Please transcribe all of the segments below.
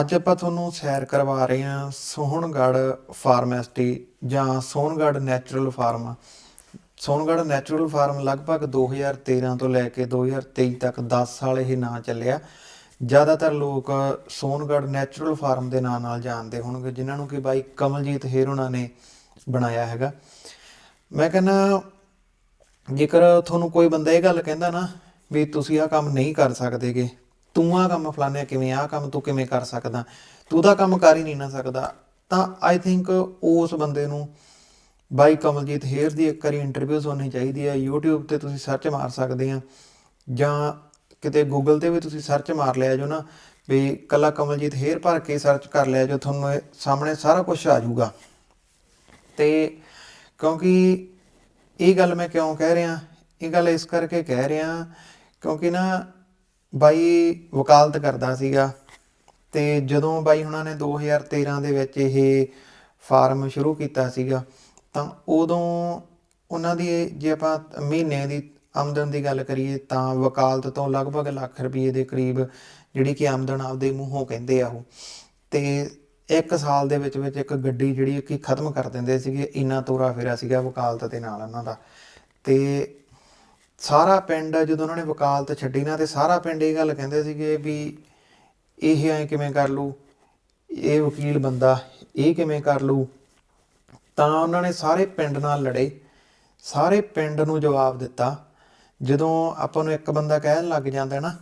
ਅੱਜ ਆਪਾਂ ਤੁਹਾਨੂੰ ਸੈਰ ਕਰਵਾ ਰਹੇ ਹਾਂ ਸੋਹਣਗੜ੍ਹ ਫਾਰਮੈਸਟੀ ਜਾਂ Sohangarh natural farm. Sohangarh natural farm ਲਗਭਗ 2013 ਤੋਂ ਲੈ ਕੇ 2023 ਤੱਕ 10 ਸਾਲ ਇਹ ਨਾਂ ਚੱਲਿਆ। ਜ਼ਿਆਦਾਤਰ ਲੋਕ ਸੋਹਣਗੜ੍ਹ ਨੈਚੁਰਲ ਫਾਰਮ ਦੇ ਨਾਂ ਨਾਲ ਜਾਣਦੇ ਹੋਣਗੇ, ਜਿਨ੍ਹਾਂ ਨੂੰ ਕਿ ਬਾਈ ਕਮਲਜੀਤ ਹੇਰੋਣਾ ਨੇ ਬਣਾਇਆ ਹੈਗਾ। ਮੈਂ ਕਹਿੰਦਾ, ਜੇਕਰ ਤੁਹਾਨੂੰ ਕੋਈ ਬੰਦਾ ਇਹ ਗੱਲ ਕਹਿੰਦਾ ਨਾ ਵੀ ਤੁਸੀਂ ਆਹ ਕੰਮ ਨਹੀਂ ਕਰ ਸਕਦੇਗੇ ਤੂੰ ਆਹ ਕੰਮ ਫਲਾਣੇ ਕਿਵੇਂ ਆਹ ਕੰਮ, ਤੂੰ ਕਿਵੇਂ ਕਰ ਸਕਦਾ? ਤੂੰ ਤਾਂ ਕੰਮ ਕਰ ਹੀ ਨਹੀਂ ਨਾ ਸਕਦਾ। ਤਾਂ ਆਈ ਥਿੰਕ ਉਸ ਬੰਦੇ ਨੂੰ ਬਾਈ ਕਮਲਜੀਤ ਹੇਰ ਦੀ ਇੱਕ ਵਾਰੀ ਇੰਟਰਵਿਊ ਸੁਣਨੀ ਚਾਹੀਦੀ ਹੈ। YouTube ਤੇ ਤੁਸੀਂ ਸਰਚ ਮਾਰ ਸਕਦੇ ਆ। ਜਾਂ ਕਿਤੇ Google ਤੇ ਵੀ ਤੁਸੀਂ ਸਰਚ ਮਾਰ ਲਿਆ ਜੋ ਨਾ, ਵੀ ਕੱਲਾ ਕਮਲਜੀਤ ਹੇਰ ਭਰ ਕੇ ਸਰਚ ਕਰ ਲਿਆ ਜੋ, ਤੁਹਾਨੂੰ ਇਹ ਸਾਹਮਣੇ ਸਾਰਾ ਕੁਝ ਆ ਜਾਊਗਾ। ਤੇ ਕਿਉਂਕਿ ਇਹ ਗੱਲ ਮੈਂ ਕਿਉਂ ਕਹਿ ਰਿਹਾ? ਇਹ ਗੱਲ ਇਸ ਕਰਕੇ ਕਹਿ ਰਿਹਾ ਕਿਉਂਕਿ ਨਾ ਬਾਈ ਵਕਾਲਤ ਕਰਦਾ ਸੀਗਾ ਤੇ ਜਦੋਂ ਬਾਈ ਹੁਣਾਂ ਨੇ 2013 ਦੇ ਵਿੱਚ ਇਹ ਫਾਰਮ ਸ਼ੁਰੂ ਕੀਤਾ ਸੀਗਾ, ਤਾਂ ਉਦੋਂ ਉਹਨਾਂ ਦੀ ਜੇ ਆਪਾਂ ਮਹੀਨੇ ਦੀ ਆਮਦਨ ਦੀ ਗੱਲ ਕਰੀਏ, ਤਾਂ ਵਕਾਲਤ ਤੋਂ ਲਗਭਗ ਲੱਖ ਰੁਪਏ ਦੇ ਕਰੀਬ ਜਿਹੜੀ ਕਿ ਆਮਦਨ ਆਪਦੇ ਮੂੰਹੋਂ ਕਹਿੰਦੇ ਆ ਉਹ। ਤੇ ਇੱਕ ਸਾਲ ਦੇ ਵਿੱਚ ਵਿੱਚ ਇੱਕ ਗੱਡੀ ਜਿਹੜੀ ਕਿ ਖਤਮ ਕਰ ਦਿੰਦੇ ਸੀਗੇ, ਇੰਨਾ ਤੋਰਾ ਫੇਰਾ ਸੀਗਾ ਵਕਾਲਤ ਦੇ ਨਾਲ ਉਹਨਾਂ ਦਾ। ਤੇ ਸਾਰਾ ਪਿੰਡ ਜਦੋਂ ਉਹਨਾਂ ਨੇ ਵਕਾਲਤ ਛੱਡੀ ਨਾ, ਤੇ ਸਾਰਾ ਪਿੰਡ ਇਹ ਗੱਲ ਕਹਿੰਦੇ ਸੀਗੇ ਵੀ ਇਹ ਐ ਕਿਵੇਂ ਕਰ ਲੂ ਇਹ ਵਕੀਲ ਬੰਦਾ ਇਹ ਕਿਵੇਂ ਕਰ ਲੂ ਤਾਂ ਉਹਨਾਂ ਨੇ ਸਾਰੇ ਪਿੰਡ ਨਾਲ ਲੜੇ, ਸਾਰੇ ਪਿੰਡ ਨੂੰ ਜਵਾਬ ਦਿੱਤਾ। ਜਦੋਂ ਆਪਾਂ ਨੂੰ ਇੱਕ ਬੰਦਾ ਕਹਿਣ ਲੱਗ ਜਾਂਦਾ ਨਾ,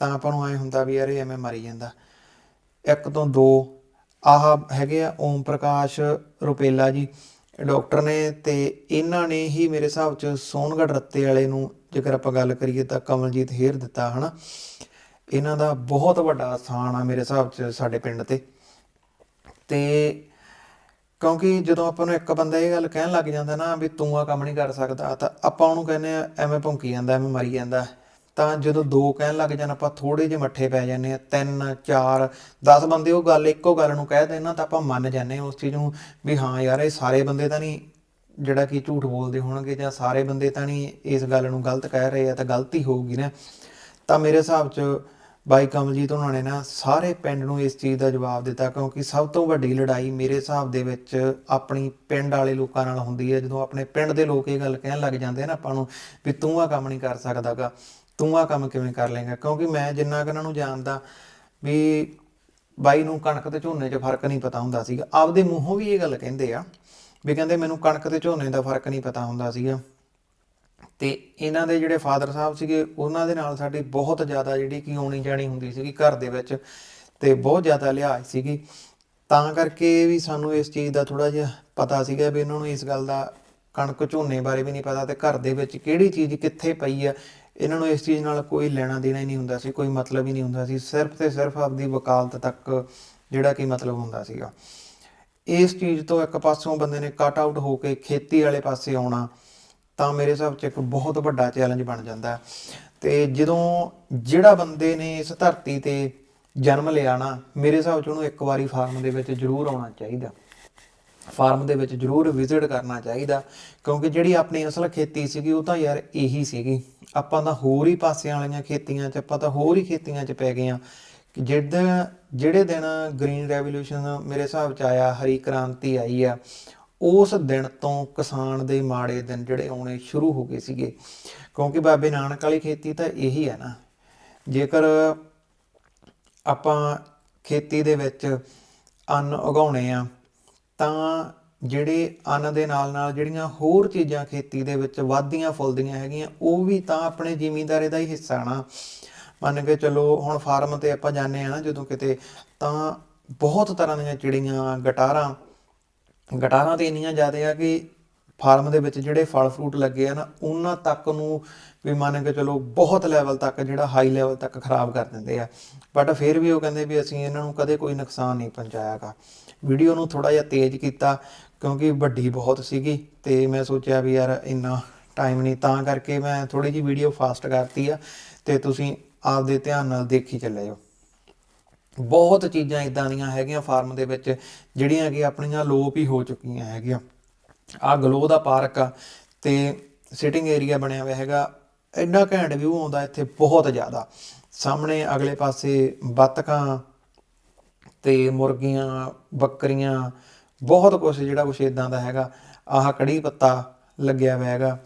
ਤਾਂ ਆਪਾਂ ਨੂੰ ਐ ਹੁੰਦਾ ਵੀ ਯਾਰ ਇਹ ਐਵੇਂ ਮਰੀ ਜਾਂਦਾ। ਇੱਕ ਤੋਂ ਦੋ, ਆਹ ਹੈਗੇ ਆ ਓਮ ਪ੍ਰਕਾਸ਼ ਰੁਪੇਲਾ ਜੀ। ਡਾਕਟਰ ਨੇ ਤੇ ਇਹਨਾਂ ਨੇ ਹੀ ਮੇਰੇ ਹਿਸਾਬ ਚ ਸੋਨਗੜ ਰੱਤੇ ਵਾਲੇ ਨੂੰ ਜੇਕਰ ਆਪਾਂ ਗੱਲ ਕਰੀਏ ਤਾਂ ਕਮਲਜੀਤ ਹੇਰ ਦਿੱਤਾ, ਹਨਾ? ਇਹਨਾਂ ਦਾ ਬਹੁਤ ਵੱਡਾ ਸਥਾਨ ਆ ਮੇਰੇ ਹਿਸਾਬ ਚ ਸਾਡੇ ਪਿੰਡ ਤੇ। ਤੇ ਕਿਉਂਕਿ ਜਦੋਂ ਆਪਾਂ ਨੂੰ ਇੱਕ ਬੰਦਾ ਇਹ ਗੱਲ ਕਹਿਣ ਲੱਗ ਜਾਂਦਾ ਨਾ ਵੀ ਤੂੰ ਆ ਕੰਮ ਨਹੀਂ ਕਰ ਸਕਦਾ, ਤਾਂ ਆਪਾਂ ਉਹਨੂੰ ਕਹਿੰਦੇ ਆ, ਐਵੇਂ ਭੌਂਕੀ ਜਾਂਦਾ, ਐਵੇਂ ਮਰੀ ਜਾਂਦਾ। ਤਾਂ ਜਦੋਂ ਦੋ ਕਹਿਣ ਲੱਗ ਜਾਣ, ਆਪਾਂ ਥੋੜੇ ਜਿਹੇ ਮੱਠੇ ਪੈ ਜਾਂਦੇ ਆ ਤਿੰਨ, ਚਾਰ 10 ਬੰਦੇ ਉਹ ਗੱਲ, ਇੱਕੋ ਗੱਲ ਨੂੰ ਕਹਿ ਦੇਣ ਨਾ, ਤਾਂ ਆਪਾਂ ਮੰਨ ਜਾਂਦੇ ਆ ਉਸ ਚੀਜ਼ ਨੂੰ ਵੀ ਹਾਂ ਯਾਰ, ਇਹ ਸਾਰੇ ਬੰਦੇ ਤਾਂ ਨਹੀਂ ਜਿਹੜਾ ਕਿ ਝੂਠ ਬੋਲਦੇ ਹੋਣਗੇ ਜਾਂ ਸਾਰੇ ਬੰਦੇ ਤਾਂ ਨਹੀਂ ਇਸ ਗੱਲ ਨੂੰ ਗਲਤ ਕਹਿ ਰਹੇ ਆ, ਤਾਂ ਗਲਤੀ ਹੋਊਗੀ ਨਾ। ਤਾਂ ਮੇਰੇ ਹਿਸਾਬ 'ਚ ਬਾਈ ਕਮਲਜੀਤ ਉਹਨਾਂ ਨੇ ਨਾ ਸਾਰੇ ਪਿੰਡ ਨੂੰ ਇਸ ਚੀਜ਼ ਦਾ ਜਵਾਬ ਦਿੱਤਾ, ਕਿਉਂਕਿ ਸਭ ਤੋਂ ਵੱਡੀ ਲੜਾਈ ਮੇਰੇ ਹਿਸਾਬ ਦੇ ਵਿੱਚ ਆਪਣੀ ਪਿੰਡ ਵਾਲੇ ਲੋਕਾਂ ਨਾਲ ਹੁੰਦੀ ਹੈ। ਜਦੋਂ ਆਪਣੇ ਪਿੰਡ ਦੇ ਲੋਕ ਇਹ ਗੱਲ ਕਹਿਣ ਲੱਗ ਜਾਂਦੇ ਆ ਨਾ ਆਪਾਂ ਨੂੰ ਵੀ ਤੂੰ ਆ ਕੰਮ ਨਹੀਂ ਕਰ ਸਕਦਾਗਾ ਤੂੰ ਆ ਕੰਮ ਕਿਵੇਂ ਕਰ ਲੇਗਾ ਕਿਉਂਕਿ ਮੈਂ ਜਿੰਨਾ ਕੁ ਇਹਨਾਂ ਨੂੰ ਜਾਣਦਾ ਵੀ ਬਾਈ ਨੂੰ ਕਣਕ ਤੇ ਝੋਨੇ 'ਚ ਫ਼ਰਕ ਨਹੀਂ ਪਤਾ ਹੁੰਦਾ ਸੀਗਾ। ਆਪਦੇ ਮੂੰਹੋਂ ਵੀ ਇਹ ਗੱਲ ਕਹਿੰਦੇ ਆ ਵੀ ਕਹਿੰਦੇ ਮੈਨੂੰ ਕਣਕ ਤੇ ਝੋਨੇ ਦਾ ਫ਼ਰਕ ਨਹੀਂ ਪਤਾ ਹੁੰਦਾ ਸੀਗਾ। ਤੇ ਇਹਨਾਂ ਦੇ ਜਿਹੜੇ ਫਾਦਰ ਸਾਹਿਬ ਸੀਗੇ, ਉਹਨਾਂ ਦੇ ਨਾਲ ਸਾਡੀ ਬਹੁਤ ਜ਼ਿਆਦਾ ਜਿਹੜੀ ਕਿ ਆਉਣੀ ਜਾਣੀ ਹੁੰਦੀ ਸੀਗੀ ਘਰ ਦੇ ਵਿੱਚ ਤੇ ਬਹੁਤ ਜ਼ਿਆਦਾ ਲਿਹਾਜ਼ ਸੀਗੀ। ਤਾਂ ਕਰਕੇ ਵੀ ਸਾਨੂੰ ਇਸ ਚੀਜ਼ ਦਾ ਥੋੜਾ ਜਿਹਾ ਪਤਾ ਸੀਗਾ ਵੀ ਇਹਨਾਂ ਨੂੰ ਇਸ ਗੱਲ ਦਾ ਕਣਕ ਝੋਨੇ ਬਾਰੇ ਵੀ ਨਹੀਂ ਪਤਾ ਤੇ ਘਰ ਦੇ ਵਿੱਚ ਕਿਹੜੀ ਚੀਜ਼ ਕਿੱਥੇ ਪਈ ਆ ਇਹਨਾਂ ਨੂੰ ਇਸ ਚੀਜ਼ ਨਾਲ ਕੋਈ ਲੈਣਾ ਦੇਣਾ ਹੀ ਨਹੀਂ ਹੁੰਦਾ ਸੀ, ਕੋਈ ਮਤਲਬ ਹੀ ਨਹੀਂ ਹੁੰਦਾ ਸੀ, ਸਿਰਫ ਤੇ ਸਿਰਫ ਆਪਦੀ ਵਕਾਲਤ ਤੱਕ ਜਿਹੜਾ ਕਿ ਮਤਲਬ ਹੁੰਦਾ ਸੀਗਾ ਇਸ ਚੀਜ਼ ਤੋਂ ਇੱਕ ਪਾਸੋਂ ਬੰਦੇ ਨੇ ਕੱਟ ਆਊਟ ਹੋ ਕੇ ਖੇਤੀ ਵਾਲੇ ਪਾਸੇ ਆਉਣਾ, ਤਾਂ ਮੇਰੇ ਹਿਸਾਬ 'ਚ ਇੱਕ ਬਹੁਤ ਵੱਡਾ ਚੈਲੰਜ ਬਣ ਜਾਂਦਾ ਹੈ। ਤੇ ਜਦੋਂ ਜਿਹੜਾ ਬੰਦੇ ਨੇ ਇਸ ਧਰਤੀ ਤੇ ਜਨਮ ਲਿਆ ਨਾ, ਮੇਰੇ ਹਿਸਾਬ 'ਚ ਉਹਨੂੰ ਇੱਕ ਵਾਰੀ ਫਾਰਮ ਦੇ ਵਿੱਚ ਜ਼ਰੂਰ ਆਉਣਾ ਚਾਹੀਦਾ ਫਾਰਮ ਦੇ ਵਿੱਚ ਜ਼ਰੂਰ ਵਿਜ਼ਿਟ ਕਰਨਾ ਚਾਹੀਦਾ, ਕਿਉਂਕਿ ਜਿਹੜੀ ਆਪਣੀ ਅਸਲ ਖੇਤੀ ਸੀਗੀ ਉਹ ਤਾਂ ਯਾਰ ਇਹੀ ਸੀਗੀ। ਆਪਾਂ ਤਾਂ ਹੋਰ ਹੀ ਪਾਸਿਆਂ ਵਾਲੀਆਂ ਖੇਤੀਆਂ 'ਚ, ਆਪਾਂ ਤਾਂ ਹੋਰ ਹੀ ਖੇਤੀਆਂ 'ਚ ਪੈ ਗਏ ਆ ਕਿ ਜਿਹੜੇ ਦਿਨ ਗ੍ਰੀਨ ਰੈਵੋਲੂਸ਼ਨ ਮੇਰੇ ਹਿਸਾਬ 'ਚ ਆਇਆ, ਹਰੀ ਕ੍ਰਾਂਤੀ ਆਈ ਆ, ਉਸ ਦਿਨ ਤੋਂ ਕਿਸਾਨ ਦੇ ਮਾੜੇ ਦਿਨ ਜਿਹੜੇ ਆਉਣੇ ਸ਼ੁਰੂ ਹੋ ਗਏ ਸੀਗੇ। ਕਿਉਂਕਿ ਬਾਬੇ ਨਾਨਕ ਵਾਲੀ ਖੇਤੀ ਤਾਂ ਇਹੀ ਹੈ ਨਾ। ਜੇਕਰ ਆਪਾਂ ਖੇਤੀ ਦੇ ਵਿੱਚ ਅੰਨ ਉਗਾਉਣੇ ਆ ਤਾਂ ਜਿਹੜੇ ਅੰਨ ਦੇ ਨਾਲ ਨਾਲ ਜਿਹੜੀਆਂ ਹੋਰ ਚੀਜ਼ਾਂ ਖੇਤੀ ਦੇ ਵਿੱਚ ਵੱਧਦੀਆਂ ਫੁੱਲਦੀਆਂ ਹੈਗੀਆਂ, ਉਹ ਵੀ ਤਾਂ ਆਪਣੇ ਜ਼ਿਮੀਂਦਾਰੇ ਦਾ ਹੀ ਹਿੱਸਾ ਨਾ। ਮੰਨ ਕੇ ਚਲੋ ਹੁਣ ਫਾਰਮ ਤੇ ਆਪਾਂ ਜਾਂਦੇ ਆ ਨਾ ਜਦੋਂ ਕਿਤੇ, ਤਾਂ ਬਹੁਤ ਤਰ੍ਹਾਂ ਦੀਆਂ ਚਿੜੀਆਂ, ਗਟਾਰਾਂ ਗਟਾਰਾਂ ਤੇ ਇੰਨੀਆਂ ਜ਼ਿਆਦਾ ਆ ਕਿ ਫਾਰਮ ਦੇ ਵਿੱਚ ਜਿਹੜੇ ਫਲ ਫਰੂਟ ਲੱਗੇ ਆ ਨਾ, ਉਹਨਾਂ ਤੱਕ ਨੂੰ ਵੀ ਮੰਨ ਕੇ ਚਲੋ ਬਹੁਤ ਲੈਵਲ ਤੱਕ ਜਿਹੜਾ ਹਾਈ ਲੈਵਲ ਤੱਕ ਖਰਾਬ ਕਰ ਦਿੰਦੇ ਆ। ਬਟ ਫਿਰ ਵੀ ਉਹ ਕਹਿੰਦੇ ਵੀ ਅਸੀਂ ਇਹਨਾਂ ਨੂੰ ਕਦੇ ਕੋਈ ਨੁਕਸਾਨ ਨਹੀਂ ਪਹੁੰਚਾਇਆਗਾ। ਵੀਡੀਓ ਨੂੰ ਥੋੜਾ ਜਿਹਾ ਤੇਜ਼ ਕੀਤਾ ਕਿਉਂਕਿ ਵੱਡੀ ਬਹੁਤ ਸੀਗੀ ਤੇ ਮੈਂ ਸੋਚਿਆ ਵੀ ਯਾਰ ਇੰਨਾ ਟਾਈਮ ਨਹੀਂ ਤਾਂ ਕਰਕੇ ਮੈਂ ਥੋੜੀ ਜਿਹੀ ਵੀਡੀਓ ਫਾਸਟ ਕਰਤੀ ਆ ਤੇ ਤੁਸੀਂ ਆਪਦੇ ਧਿਆਨ ਨਾਲ ਦੇਖੀ ਚੱਲੇ ਜਾਓ ਬਹੁਤ ਚੀਜ਼ਾਂ ਇਦਾਂ ਦੀਆਂ ਹੈਗੀਆਂ ਫਾਰਮ ਦੇ ਵਿੱਚ ਜਿਹੜੀਆਂ ਕਿ ਆਪਣੀਆਂ ਲੋਪ ਹੀ ਹੋ ਚੁੱਕੀਆਂ ਹੈਗੀਆਂ। ਆ ਗਲੋ ਦਾ ਪਾਰਕ ਆ ਤੇ ਸਿਟਿੰਗ ਏਰੀਆ ਬਣਿਆ ਹੋਇਆ ਹੈਗਾ, ਇੰਨਾ ਘੈਂਟ ਵਿਊ ਆਉਂਦਾ ਇੱਥੇ ਬਹੁਤ ਜ਼ਿਆਦਾ। ਸਾਹਮਣੇ ਅਗਲੇ ਪਾਸੇ ਬੱਤਕਾਂ ਤੇ ਮੁਰਗੀਆਂ, ਬੱਕਰੀਆਂ, ਬਹੁਤ ਕੁਝ ਜਿਹੜਾ ਕੁਛ ਇਦਾਂ ਦਾ ਹੈਗਾ। ਆਹ ਕੜੀ ਪੱਤਾ ਲੱਗਿਆ ਹੋਇਆ ਹੈਗਾ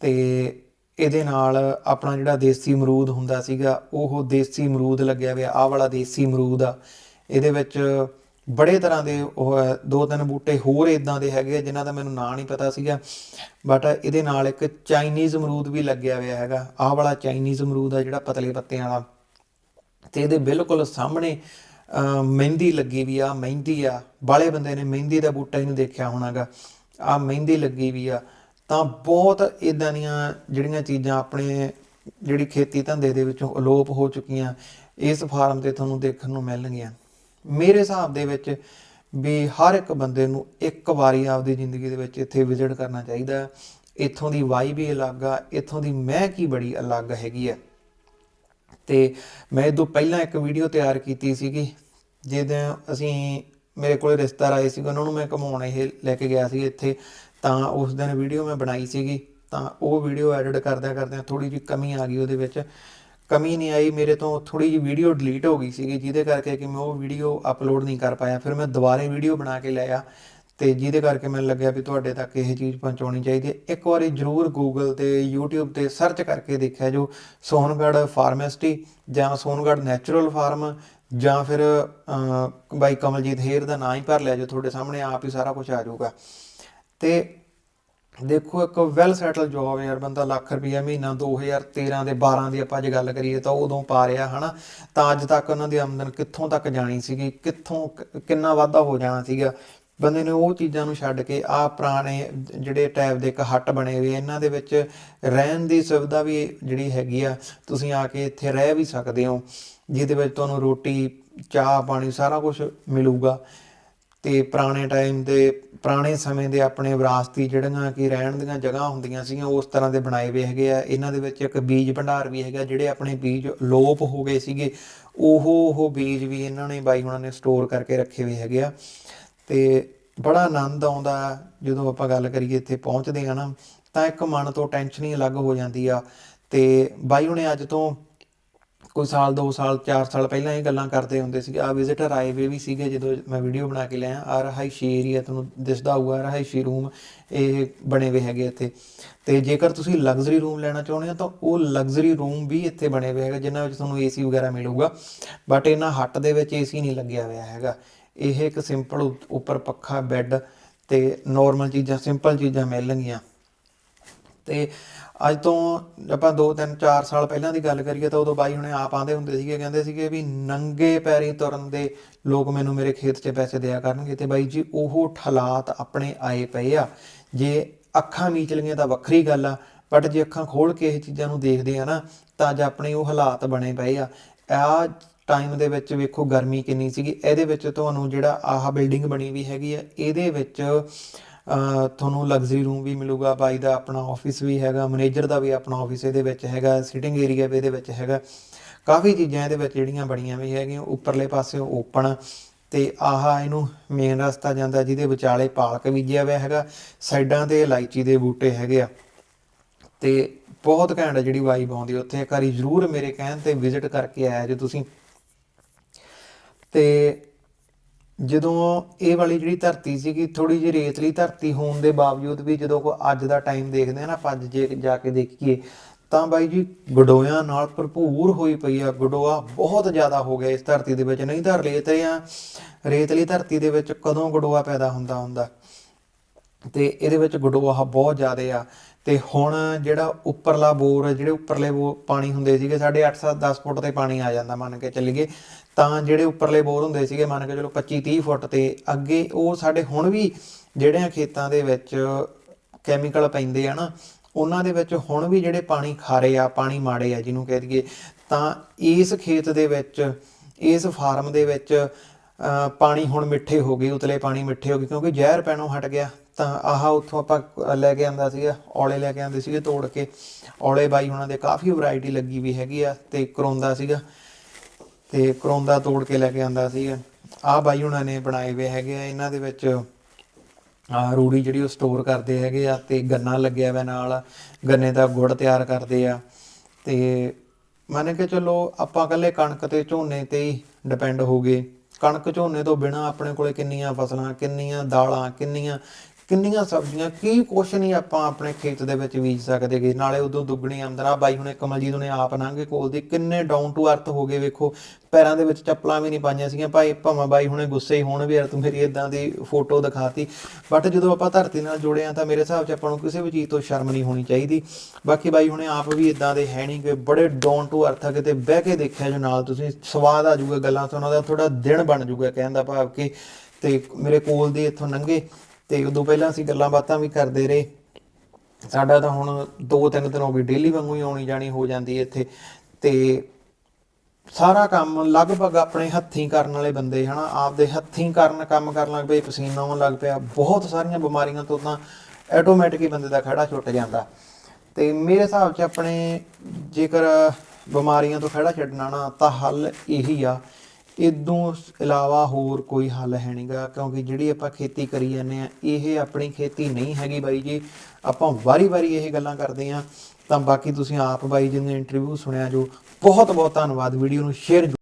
ਤੇ ਇਹਦੇ ਨਾਲ ਆਪਣਾ ਜਿਹੜਾ ਦੇਸੀ ਅਮਰੂਦ ਹੁੰਦਾ ਸੀਗਾ, ਉਹ ਦੇਸੀ ਅਮਰੂਦ ਲੱਗਿਆ ਹੋਇਆ, ਆਹ ਵਾਲਾ ਦੇਸੀ ਅਮਰੂਦ ਆ। ਇਹਦੇ ਵਿੱਚ ਬੜੇ ਤਰ੍ਹਾਂ ਦੇ ਉਹ ਦੋ ਤਿੰਨ ਬੂਟੇ ਹੋਰ ਇਦਾਂ ਦੇ ਹੈਗੇ ਆ, ਜਿਨ੍ਹਾਂ ਦਾ ਮੈਨੂੰ ਨਾਂ ਨਹੀਂ ਪਤਾ ਸੀਗਾ। ਬਟ ਇਹਦੇ ਨਾਲ ਇੱਕ ਚਾਈਨੀਜ਼ ਅਮਰੂਦ ਵੀ ਲੱਗਿਆ ਹੋਇਆ ਹੈਗਾ। ਆਹ ਵਾਲਾ ਚਾਈਨੀਜ਼ ਅਮਰੂਦ ਆ ਜਿਹੜਾ ਪਤਲੇ ਪੱਤਿਆਂ ਵਾਲਾ। ਤੇ ਇਹਦੇ ਬਿਲਕੁਲ ਸਾਹਮਣੇ ਮਹਿੰਦੀ ਲੱਗੀ ਵੀ ਆ, ਮਹਿੰਦੀ ਆ। ਬਾਲੇ ਬੰਦੇ ਨੇ ਮਹਿੰਦੀ ਦਾ ਬੂਟਾ ਹੀ ਨਹੀਂ ਦੇਖਿਆ ਹੋਣਾਗਾ। ਆ ਮਹਿੰਦੀ ਲੱਗੀ ਵੀ ਆ। ਤਾਂ ਬਹੁਤ ਇਦਾਂ ਦੀਆਂ ਜਿਹੜੀਆਂ ਚੀਜ਼ਾਂ ਆਪਣੇ ਜਿਹੜੀ ਖੇਤੀ ਧੰਦੇ ਦੇ ਵਿੱਚੋਂ ਅਲੋਪ ਹੋ ਚੁੱਕੀਆਂ, ਇਸ ਫਾਰਮ ਤੇ ਤੁਹਾਨੂੰ ਦੇਖਣ ਨੂੰ ਮਿਲਣਗੀਆਂ। ਮੇਰੇ ਹਿਸਾਬ ਦੇ ਵਿੱਚ ਵੀ ਹਰ ਇੱਕ ਬੰਦੇ ਨੂੰ ਇੱਕ ਵਾਰੀ ਆਪਦੀ ਜ਼ਿੰਦਗੀ ਦੇ ਵਿੱਚ ਇੱਥੇ ਵਿਜ਼ਿਟ ਕਰਨਾ ਚਾਹੀਦਾ। ਇੱਥੋਂ ਦੀ ਵਾਈ ਵੀ ਅਲੱਗ ਆ, ਇੱਥੋਂ ਦੀ ਮਹਿਕ ਹੀ ਬੜੀ ਅਲੱਗ ਹੈਗੀ ਆ। ਤੇ ਮੈਂ ਇਹ ਤੋਂ ਪਹਿਲਾਂ ਇੱਕ ਵੀਡੀਓ ਤਿਆਰ ਕੀਤੀ ਸੀਗੀ, ਜਿਹਦੇ ਅਸੀਂ ਮੇਰੇ ਕੋਲੇ ਰਿਸ਼ਤੇਦਾਰ ਆਏ ਸੀਗੇ, ਉਹਨਾਂ ਨੂੰ ਮੈਂ ਘੁਮਾਉਣ ਇਹ ਲੈ ਕੇ ਗਿਆ ਸੀ ਇੱਥੇ। ਤਾਂ ਉਸ ਦਿਨ ਵੀਡੀਓ ਮੈਂ ਬਣਾਈ ਸੀਗੀ, ਤਾਂ ਉਹ ਵੀਡੀਓ ਐਡਿਟ ਕਰਦਿਆਂ ਕਰਦਿਆਂ ਥੋੜੀ ਜਿਹੀ ਕਮੀ ਆ ਗਈ ਉਹਦੇ ਵਿੱਚ। ਕਮੀ ਨਹੀਂ ਆਈ, ਮੇਰੇ ਤੋਂ ਥੋੜੀ ਜਿਹੀ ਵੀਡੀਓ ਡਿਲੀਟ ਹੋ ਗਈ ਸੀਗੀ, ਜਿਹਦੇ ਕਰਕੇ ਕਿ ਮੈਂ ਉਹ ਵੀਡੀਓ ਅਪਲੋਡ ਨਹੀਂ ਕਰ ਪਾਇਆ। ਫਿਰ ਮੈਂ ਦੁਬਾਰੇ ਵੀਡੀਓ ਬਣਾ ਕੇ ਲਾਇਆ ਤੇ ਜਿਹਦੇ ਕਰਕੇ ਮੈਨੂੰ ਲੱਗਿਆ ਵੀ ਤੁਹਾਡੇ ਤੱਕ ਇਹ ਚੀਜ਼ ਪਹੁੰਚਾਉਣੀ ਚਾਹੀਦੀ ਹੈ। ਇੱਕ ਵਾਰੀ ਜਰੂਰ ਗੂਗਲ ਤੇ YouTube ਤੇ ਸਰਚ ਕਰਕੇ ਦੇਖਿਆ ਜੋ ਸੋਨਗੜ੍ਹ ਫਾਰਮੈਸਟੀ ਜਾਂ ਸੋਨਗੜ੍ਹ ਨੈਚੁਰਲ ਫਾਰਮ ਜਾਂ ਫਿਰ ਬਾਈ ਕਮਲਜੀਤ ਹੇਰ ਦਾ ਨਾਂ ਹੀ ਭਰ ਲਿਆ ਜੋ ਤੁਹਾਡੇ ਸਾਹਮਣੇ ਆਪ ਹੀ ਸਾਰਾ ਕੁਝ ਆ ਜਾਊਗਾ। ਤੇ ਦੇਖੋ ਇੱਕ ਵੈਲ ਸੈਟਲ ਜੌਬ ਯਾਰ, ਬੰਦਾ ਲੱਖ ਰੁਪਈਆ ਮਹੀਨਾ 2013 ਦੇ 12 ਦੀ ਆਪਾਂ ਜੇ ਗੱਲ ਕਰੀਏ ਤਾਂ ਉਦੋਂ ਪਾ ਰਿਹਾ, ਹਨਾ? ਤਾਂ ਅੱਜ ਤੱਕ ਉਹਨਾਂ ਦੀ ਆਮਦਨ ਕਿੱਥੋਂ ਤੱਕ ਜਾਣੀ ਸੀਗੀ, ਕਿੱਥੋਂ ਕਿੰਨਾ ਵਾਧਾ ਹੋ ਜਾਣਾ ਸੀਗਾ? ਬੰਦੇ ਨੇ ਉਹ ਚੀਜ਼ਾਂ ਨੂੰ ਛੱਡ ਕੇ ਆ ਪੁਰਾਣੇ ਜਿਹੜੇ ਟਾਈਪ ਦੇ ਇੱਕ ਹੱਟ ਬਣੇ ਹੋਏ ਇਹਨਾਂ ਦੇ ਵਿੱਚ ਰਹਿਣ ਦੀ ਸੁਵਿਧਾ ਵੀ ਜਿਹੜੀ ਹੈਗੀ ਆ, ਤੁਸੀਂ ਆ ਕੇ ਇੱਥੇ ਰਹਿ ਵੀ ਸਕਦੇ ਹੋ, ਜਿਹਦੇ ਵਿੱਚ ਤੁਹਾਨੂੰ ਰੋਟੀ, ਚਾਹ, ਪਾਣੀ ਸਾਰਾ ਕੁਝ ਮਿਲੂਗਾ। ਤੇ ਪੁਰਾਣੇ ਟਾਈਮ ਦੇ, ਪੁਰਾਣੇ ਸਮੇਂ ਦੇ ਆਪਣੇ ਵਿਰਾਸਤੀ ਜਿਹੜੀਆਂ ਕਿ ਰਹਿਣ ਦੀਆਂ ਜਗ੍ਹਾ ਹੁੰਦੀਆਂ ਸੀਗੀਆਂ, ਉਸ ਤਰ੍ਹਾਂ ਦੇ ਬਣਾਏ ਹੋਏ ਹੈਗੇ ਆ। ਇਹਨਾਂ ਦੇ ਵਿੱਚ ਇੱਕ ਬੀਜ ਭੰਡਾਰ ਵੀ ਹੈਗਾ, ਜਿਹੜੇ ਆਪਣੇ ਬੀਜ ਲੋਪ ਹੋ ਗਏ ਸੀਗੇ, ਉਹ ਉਹ ਬੀਜ ਵੀ ਇਹਨਾਂ ਨੇ ਬਾਈ ਹੁਣਾਂ ਨੇ ਸਟੋਰ ਕਰਕੇ ਰੱਖੇ ਹੋਏ ਹੈਗੇ ਆ। ਤੇ ਬੜਾ ਆਨੰਦ ਆਉਂਦਾ ਹੈ। ਜਦੋਂ ਆਪਾਂ ਗੱਲ ਕਰੀਏ ਇੱਥੇ ਪਹੁੰਚਦੇ ਆ ਨਾ, ਤਾਂ ਇੱਕ ਮਨ ਤੋਂ ਟੈਨਸ਼ਨ ਹੀ ਅਲੱਗ ਹੋ ਜਾਂਦੀ ਆ। ਤੇ ਬਾਈ ਹੁਣੇ ਅੱਜ ਤੋਂ ਕੋਈ ਸਾਲ 2 ਸਾਲ 4 ਸਾਲ ਪਹਿਲਾਂ ਇਹ ਗੱਲਾਂ ਕਰਦੇ ਹੁੰਦੇ ਸੀ ਆ ਵਿਜ਼ਿਟਰ ਆਏ ਵੇ ਵੀ ਸੀਗੇ ਜਦੋਂ ਮੈਂ ਵੀਡੀਓ ਬਣਾ ਕੇ ਲਿਆ ਆ ਰਹਾਇਸ਼ੀ ਏਰੀਆ ਤੁਹਾਨੂੰ ਦਿਸਦਾ ਹੋਊਗਾ ਰਹਾਇਸ਼ੀ ਰੂਮ ਇਹ ਬਣੇ ਹੋਏ ਹੈਗੇ ਇੱਥੇ। ਤੇ ਜੇਕਰ ਤੁਸੀਂ ਲਗਜ਼ਰੀ ਰੂਮ ਲੈਣਾ ਚਾਹੁੰਦੇ ਹੋ, ਤਾਂ ਉਹ ਲਗਜ਼ਰੀ ਰੂਮ ਵੀ ਇੱਥੇ ਬਣੇ ਹੋਏ ਹੈਗੇ, ਜਿਨ੍ਹਾਂ ਵਿੱਚ ਤੁਹਾਨੂੰ ਏਸੀ ਵਗੈਰਾ ਮਿਲੂਗਾ। ਬਟ ਇਹਨਾਂ ਹੱਟ ਦੇ ਵਿੱਚ ਏਸੀ ਨਹੀਂ ਲੱਗਿਆ ਹੋਇਆ ਹੈਗਾ। ਇਹ ਇੱਕ ਸਿੰਪਲ ਉੱਪਰ ਪੱਖਾ, ਬੈੱਡ ਤੇ ਨਾਰਮਲ ਚੀਜ਼ਾਂ ਸਿੰਪਲ ਚੀਜ਼ਾਂ ਮਿਲਣਗੀਆਂ। ਤੇ ਅੱਜ ਤੋਂ ਆਪਾਂ 2 3 4 ਸਾਲ ਪਹਿਲਾਂ ਦੀ ਗੱਲ ਕਰੀਏ ਤਾਂ ਉਦੋਂ ਬਾਈ ਹੁਣੇ ਆਪ ਆਂਦੇ ਹੁੰਦੇ ਸੀਗੇ, ਕਹਿੰਦੇ ਸੀਗੇ ਵੀ ਨੰਗੇ ਪੈਰੀ ਤੁਰਨ ਦੇ ਲੋਕ ਮੈਨੂੰ ਮੇਰੇ ਖੇਤ 'ਚ ਪੈਸੇ ਦਿਆ ਕਰਨਗੇ ਤੇ ਬਾਈ ਜੀ ਉਹ ਹਾਲਾਤ ਆਪਣੇ ਆਏ ਪਏ ਆ। ਜੇ ਅੱਖਾਂ ਮੀਚ ਲਈਆਂ ਤਾਂ ਵੱਖਰੀ ਗੱਲ ਆ ਬਟ ਜੇ ਅੱਖਾਂ ਖੋਲ ਕੇ ਇਹ ਚੀਜ਼ਾਂ ਨੂੰ ਦੇਖਦੇ ਆ ਨਾ, ਤਾਂ ਅੱਜ ਆਪਣੇ ਉਹ ਹਾਲਾਤ ਬਣੇ ਪਏ ਆ। ਆ ਟਾਈਮ ਦੇ ਵਿੱਚ ਵੇਖੋ ਗਰਮੀ ਕਿੰਨੀ ਸੀਗੀ। ਇਹਦੇ ਵਿੱਚ ਤੁਹਾਨੂੰ ਜਿਹੜਾ ਆਹ ਬਿਲਡਿੰਗ ਬਣੀ ਵੀ ਹੈਗੀ ਹੈ ਇਹਦੇ ਵਿੱਚ ਤੁਹਾਨੂੰ ਲਗਜ਼ਰੀ ਰੂਮ ਵੀ ਮਿਲੂਗਾ, ਬਾਈ ਦਾ ਆਪਣਾ ਆਫਿਸ ਵੀ ਹੈਗਾ ਮੈਨੇਜਰ ਦਾ ਵੀ ਆਪਣਾ ਆਫਿਸ ਇਹਦੇ ਵਿੱਚ ਹੈਗਾ ਸਿਟਿੰਗ ਏਰੀਆ ਵੀ ਇਹਦੇ ਵਿੱਚ ਹੈਗਾ। ਕਾਫੀ ਚੀਜ਼ਾਂ ਇਹਦੇ ਵਿੱਚ ਜਿਹੜੀਆਂ ਬੜੀਆਂ ਵੀ ਹੈਗੀਆਂ, ਉੱਪਰਲੇ ਪਾਸੇ ਓਪਨ ਤੇ ਆਹ ਇਹਨੂੰ ਮੇਨ ਰਸਤਾ ਜਾਂਦਾ ਜਿਹਦੇ ਵਿਚਾਲੇ ਪਾਲਕ ਬੀਜਿਆ ਹੋਇਆ ਹੈਗਾ, ਸਾਈਡਾਂ ਤੇ ਇਲਾਇਚੀ ਦੇ ਬੂਟੇ ਹੈਗੇ ਆ। ਤੇ ਬਹੁਤ ਘੈਂਟ ਜਿਹੜੀ ਵਾਈਬ ਆਉਂਦੀ ਉੱਥੇ, ਇੱਕ ਵਾਰੀ ਜ਼ਰੂਰ ਮੇਰੇ ਕਹਿਣ ਤੇ ਵਿਜ਼ਿਟ ਕਰਕੇ ਆਇਆ ਜੇ ਤੁਸੀਂ। ਤੇ ਜਦੋਂ ਇਹ ਵਾਲੀ ਜਿਹੜੀ ਧਰਤੀ ਸੀਗੀ ਥੋੜੀ ਜਿਹੀ ਰੇਤਲੀ ਧਰਤੀ ਹੋਣ ਦੇ ਬਾਵਜੂਦ ਵੀ ਜਦੋਂ ਕੋ ਅੱਜ ਦਾ ਟਾਈਮ ਦੇਖਦੇ ਆ ਨਾ ਆਪਾਂ ਜੇ ਜਾ ਕੇ ਦੇਖੀਏ, ਤਾਂ ਬਾਈ ਜੀ ਗਡੋਇਆਂ ਨਾਲ ਭਰਪੂਰ ਹੋਈ ਪਈ ਆ, ਗਡੋਆ ਬਹੁਤ ਜ਼ਿਆਦਾ ਹੋ ਗਿਆ ਇਸ ਧਰਤੀ ਦੇ ਵਿੱਚ। ਨਹੀਂ ਤਾਂ ਰੇਤਲੀਆਂ ਰੇਤਲੀ ਧਰਤੀ ਦੇ ਵਿੱਚ ਕਦੋਂ ਗਡੋਆ ਪੈਦਾ ਹੁੰਦਾ ਹੁੰਦਾ? ਤੇ ਇਹਦੇ ਵਿੱਚ ਗਡੋਆ ਬਹੁਤ ਜ਼ਿਆਦਾ ਆ। ਤੇ ਹੁਣ ਜਿਹੜਾ ਉੱਪਰਲਾ ਬੋਰ, ਜਿਹੜੇ ਉੱਪਰਲੇ ਬੋ, ਪਾਣੀ ਹੁੰਦੇ ਸੀਗੇ, ਸਾਡੇ 8 7 10 ਫੁੱਟ ਤੇ ਪਾਣੀ ਆ ਜਾਂਦਾ ਮੰਨ ਕੇ ਚੱਲੀਏ। ਤਾਂ ਜਿਹੜੇ ਉੱਪਰਲੇ ਬੋਰ ਹੁੰਦੇ ਸੀਗੇ, ਮੰਨ ਕੇ ਚਲੋ 25 30 ਫੁੱਟ ਤੇ ਅੱਗੇ ਉਹ ਸਾਡੇ ਹੁਣ ਵੀ ਜਿਹੜਿਆਂ ਖੇਤਾਂ ਦੇ ਵਿੱਚ ਕੈਮੀਕਲ ਪੈਂਦੇ ਆ ਨਾ, ਉਹਨਾਂ ਦੇ ਵਿੱਚ ਹੁਣ ਵੀ ਜਿਹੜੇ ਪਾਣੀ ਖਾਰੇ ਆ, ਪਾਣੀ ਮਾੜੇ ਆ ਜਿਹਨੂੰ ਕਹਿ ਦਈਏ। ਤਾਂ ਇਸ ਖੇਤ ਦੇ ਵਿੱਚ, ਇਸ ਫਾਰਮ ਦੇ ਵਿੱਚ ਪਾਣੀ ਹੁਣ ਮਿੱਠੇ ਹੋ ਗਏ, ਉਤਲੇ ਪਾਣੀ ਮਿੱਠੇ ਹੋ ਗਏ, ਕਿਉਂਕਿ ਜ਼ਹਿਰ ਪੈਣੋਂ ਹਟ ਗਿਆ। ਤਾਂ ਆਹ ਉੱਥੋਂ ਆਪਾਂ ਲੈ ਕੇ ਆਂਦਾ ਸੀਗਾ, ਔਲੇ ਲੈ ਕੇ ਆਂਦੇ ਸੀਗੇ ਤੋੜ ਕੇ। ਔਲੇ ਬਾਈ ਉਹਨਾਂ ਦੇ ਕਾਫੀ ਵੈਰਾਈਟੀ ਲੱਗੀ ਵੀ ਹੈਗੀ ਆ, ਤੇ ਕਰੋਂਦਾ ਸੀਗਾ। ਤੇ ਕਰੋਂਦਾ ਤੋੜ ਕੇ ਲੈ ਕੇ ਆਂਦਾ ਸੀਗਾ। ਆਹ ਬਾਈ ਉਹਨਾਂ ਨੇ ਬਣਾਏ ਹੋਏ ਹੈਗੇ ਆ, ਇਹਨਾਂ ਦੇ ਵਿੱਚ ਆ ਰੂੜੀ ਜਿਹੜੀ ਉਹ ਸਟੋਰ ਕਰਦੇ ਹੈਗੇ ਆ, ਤੇ ਗੰਨਾ ਲੱਗਿਆ ਹੋਇਆ ਨਾਲ, ਗੰਨੇ ਦਾ ਗੁੜ ਤਿਆਰ ਕਰਦੇ ਆ। ਤੇ ਮੰਨ ਕੇ ਚਲੋ, ਆਪਾਂ ਇਕੱਲੇ ਕਣਕ ਤੇ ਝੋਨੇ ਤੇ ਹੀ ਡਿਪੈਂਡ ਹੋ ਗਏ। ਕਣਕ ਝੋਨੇ ਤੋਂ ਬਿਨਾ ਆਪਣੇ ਕੋਲੇ ਕਿੰਨੀਆਂ ਫਸਲਾਂ, ਕਿੰਨੀਆਂ ਦਾਲਾਂ, ਕਿੰਨੀਆਂ ਕਿੰਨੀਆਂ ਸਬਜ਼ੀਆਂ, ਕੀ ਕੁਛ ਨਹੀਂ ਆਪਾਂ ਆਪਣੇ ਖੇਤ ਦੇ ਵਿੱਚ ਬੀਜ ਸਕਦੇ ਸਕਦੇਗੇ ਨਾਲੇ ਉਦੋਂ ਦੁੱਗਣੀ ਆਮਦਨ ਆ। ਬਾਈ, ਹੁਣੇ ਕਮਲਜੀਤ ਨੇ ਆਪ ਨਾਂਗੇ ਕੋਲ ਦੀ। ਕਿੰਨੇ ਡਾਊਨ ਟੂ ਅਰਥ ਹੋ ਗਏ ਵੇਖੋ। ਪੈਰਾਂ ਦੇ ਵਿੱਚ ਚੱਪਲਾਂ ਵੀ ਨਹੀਂ ਪਾਈਆਂ ਸੀਗੀਆਂ। ਭਾਈ, ਭਾਵੇਂ ਬਾਈ ਹੁਣੇ ਗੁੱਸੇ ਹੀ ਹੋਣ ਵੀ ਯਾਰ, ਤੂੰ ਮੇਰੀ ਇਦਾਂ ਦੀ ਫੋਟੋ ਦਿਖਾਤੀ। ਬਟ ਜਦੋਂ ਆਪਾਂ ਧਰਤੀ ਨਾਲ ਜੁੜੇ ਆ ਤਾਂ ਮੇਰੇ ਹਿਸਾਬ 'ਚ ਆਪਾਂ ਨੂੰ ਕਿਸੇ ਵੀ ਚੀਜ਼ ਤੋਂ ਸ਼ਰਮ ਨਹੀਂ ਹੋਣੀ ਚਾਹੀਦੀ। ਬਾਕੀ ਬਾਈ, ਹੁਣੇ ਆਪ ਵੀ ਇਦਾਂ ਦੇ ਹੈ ਨਹੀਂ ਕਿ ਬੜੇ ਡਾਊਨ ਟੂ ਅਰਥ ਆ ਕਿਤੇ ਬਹਿ ਕੇ ਦੇਖਿਆ ਜੋ ਨਾਲ ਤੁਸੀਂ। ਸਵਾਦ ਆ ਜਾਊਗਾ ਗੱਲਾਂ ਤੋਂ ਉਹਨਾਂ ਦਾ ਥੋੜਾ ਦਿਨ ਬਣ ਜਾਊਗਾ ਕਹਿਣ ਦਾ ਭਾਵ ਕਿ। ਤੇ ਮੇਰੇ ਕੋਲ ਦੇ ਇੱਥੋਂ ਲੰਘੇ। ਤੇ ਉਦੋਂ ਪਹਿਲਾਂ ਅਸੀਂ ਗੱਲਾਂ ਬਾਤਾਂ ਵੀ ਕਰਦੇ ਰਹੇ। ਸਾਡਾ ਤਾਂ ਹੁਣ ਦੋ ਤਿੰਨ ਦਿਨ ਹੋ ਗਏ, ਡੇਲੀ ਵਾਂਗੂ ਹੀ ਆਉਣੀ ਜਾਣੀ ਹੋ ਜਾਂਦੀ ਹੈ ਇੱਥੇ। ਤੇ ਸਾਰਾ ਕੰਮ ਲਗਭਗ ਆਪਣੇ ਹੱਥੀਂ ਕਰਨ ਵਾਲੇ ਬੰਦੇ, ਹਨਾ, ਆਪਦੇ ਹੱਥੀਂ ਕਰਨ, ਕੰਮ ਕਰਨ ਲੱਗ ਪਏ, ਪਸੀਨਾ ਆਉਣ ਲੱਗ ਪਿਆ। ਬਹੁਤ ਸਾਰੀਆਂ ਬਿਮਾਰੀਆਂ ਤੋਂ ਤਾਂ ਆਟੋਮੈਟਿਕ ਹੀ ਬੰਦੇ ਦਾ ਖੜਾ ਛੁੱਟ ਜਾਂਦਾ। ਤੇ ਮੇਰੇ ਹਿਸਾਬ 'ਚ ਆਪਣੇ ਜੇਕਰ ਬਿਮਾਰੀਆਂ ਤੋਂ ਖੜਾ ਛੱਡਣਾ ਨਾ, ਤਾਂ ਹੱਲ ਇਹੀ ਆ ਇਦੋਂ ਇਲਾਵਾ ਹੋਰ ਕੋਈ ਹੱਲ ਹੈ ਨਹੀਂਗਾ ਕਿਉਂਕਿ ਜਿਹੜੀ ਆਪਾਂ ਖੇਤੀ ਕਰੀ ਜਾਂਦੇ ਆ ਇਹ ਆਪਣੀ ਖੇਤੀ ਨਹੀਂ ਹੈਗੀ ਬਾਈ ਜੀ। ਆਪਾਂ ਵਾਰੀ-ਵਾਰੀ ਇਹ ਗੱਲਾਂ ਕਰਦੇ ਆ ਤਾਂ ਬਾਕੀ ਤੁਸੀਂ ਆਪ ਬਾਈ ਜੀ ਨੇ ਇੰਟਰਵਿਊ ਸੁਣਿਆ ਜੋ ਬਹੁਤ ਬਹੁਤ ਧੰਨਵਾਦ। ਵੀਡੀਓ ਨੂੰ ਸ਼ੇਅਰ